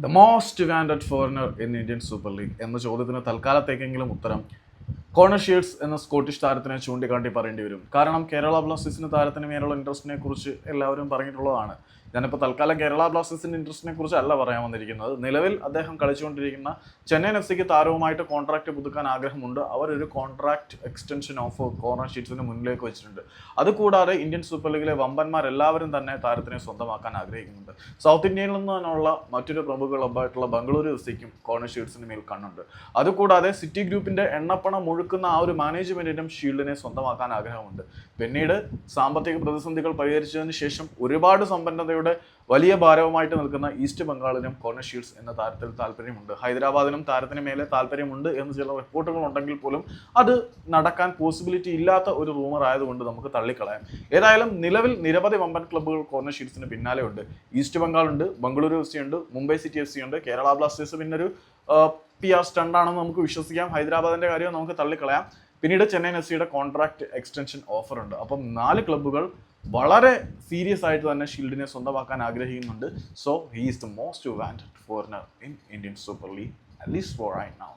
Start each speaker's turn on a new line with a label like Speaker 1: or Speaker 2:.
Speaker 1: The most wanted foreigner in Indian Super League എന്ന ചോദ്യത്തിന് തൽക്കാലത്തേക്കെങ്കിലും ഉത്തരം. കോർണർ ഷീൽഡ്സ് എന്ന സ്കോട്ടിഷ് താരത്തിനെ ചൂണ്ടിക്കാട്ടി പറയേണ്ടി വരും. കാരണം കേരള ബ്ലാസ്റ്റേഴ്സിന് താരത്തിന് മേലുള്ള ഇൻട്രസ്റ്റിനെ കുറിച്ച് എല്ലാവരും പറഞ്ഞിട്ടുള്ളതാണ്. ഞാനിപ്പോൾ തൽക്കാലം കേരള ബ്ലാസ്റ്റേഴ്സിന്റെ ഇൻട്രസ്റ്റിനെ കുറിച്ച് അല്ല പറയാൻ വന്നിരിക്കുന്നത്. നിലവിൽ അദ്ദേഹം കളിച്ചുകൊണ്ടിരിക്കുന്ന ചെന്നൈ എഫ് സിക്ക് താരവുമായിട്ട് കോൺട്രാക്റ്റ് പുതുക്കാൻ ആഗ്രഹമുണ്ട്. അവർ ഒരു കോൺട്രാക്ട് എക്സ്റ്റൻഷൻ ഓഫ് കോർണർ ഷീറ്റ്സിന് മുന്നിലേക്ക് വെച്ചിട്ടുണ്ട്. അതുകൂടാതെ ഇന്ത്യൻ സൂപ്പർ ലീഗിലെ വമ്പന്മാർ എല്ലാവരും തന്നെ താരത്തിനെ സ്വന്തമാക്കാൻ ആഗ്രഹിക്കുന്നുണ്ട്. സൗത്ത് ഇന്ത്യയിൽ നിന്നുള്ള മറ്റൊരു പ്രമുഖ ക്ലബ്ബായിട്ടുള്ള ബംഗളൂരു എഫ് സിക്കും കോർണർ ഷീറ്റ്സിന് മേൽ കണ്ണുണ്ട്. അതുകൂടാതെ സിറ്റി ഗ്രൂപ്പിന്റെ എണ്ണപ്പണം മുഴുക്കുന്ന ആ ഒരു മാനേജ്മെന്റിനും ഷീൽഡിനെ സ്വന്തമാക്കാൻ ആഗ്രഹമുണ്ട്. പിന്നീട് സാമ്പത്തിക പ്രതിസന്ധികൾ പരിഹരിച്ചതിന് ശേഷം ഒരുപാട് സമ്പന്നതയുടെ വലിയ ഭാരവുമായിട്ട് നിൽക്കുന്ന ഈസ്റ്റ് ബംഗാളിനും ഷീൽഡ്സ് എന്ന താരത്തിൽ താല്പര്യമുണ്ട്. ഹൈദരാബാദിനും താരത്തിന് മേലെ താല്പര്യമുണ്ട് എന്ന് ചില റിപ്പോർട്ടുകൾ ഉണ്ടെങ്കിൽ പോലും അത് നടക്കാൻ പോസിബിലിറ്റി ഇല്ലാത്ത ഒരു റൂമർ ആയതുകൊണ്ട് നമുക്ക് തള്ളിക്കളയാം. ഏതായാലും നിലവിൽ നിരവധി വമ്പൻ ക്ലബ്ബുകൾ കോർണർ ഷീൽഡ്സിന് പിന്നാലെ ഉണ്ട്. ഈസ്റ്റ് ബംഗാൾ ഉണ്ട് ബംഗളൂരു എഫ് സി ഉണ്ട് മുംബൈ സിറ്റി എഫ് സി ഉണ്ട് കേരള ബ്ലാസ്റ്റേഴ്സ് പിന്നൊരു പി ആർ സ്റ്റണ്ടാണെന്ന് നമുക്ക് വിശ്വസിക്കാം. ഹൈദരാബാദിന്റെ കാര്യം നമുക്ക് തള്ളിക്കളയാം. പിന്നീട് ചെന്നൈ എഫ് സിയുടെ കോൺട്രാക്ട് എക്സ്റ്റൻഷൻ ഓഫർ ഉണ്ട്. അപ്പം നാല് ക്ലബ്ബുകൾ വളരെ സീരിയസ് ആയിട്ട് തന്നെ ഷീൽഡിനെ സ്വന്തമാക്കാൻ ആഗ്രഹിക്കുന്നുണ്ട്. So he is the most wanted foreigner in Indian super league at least for I now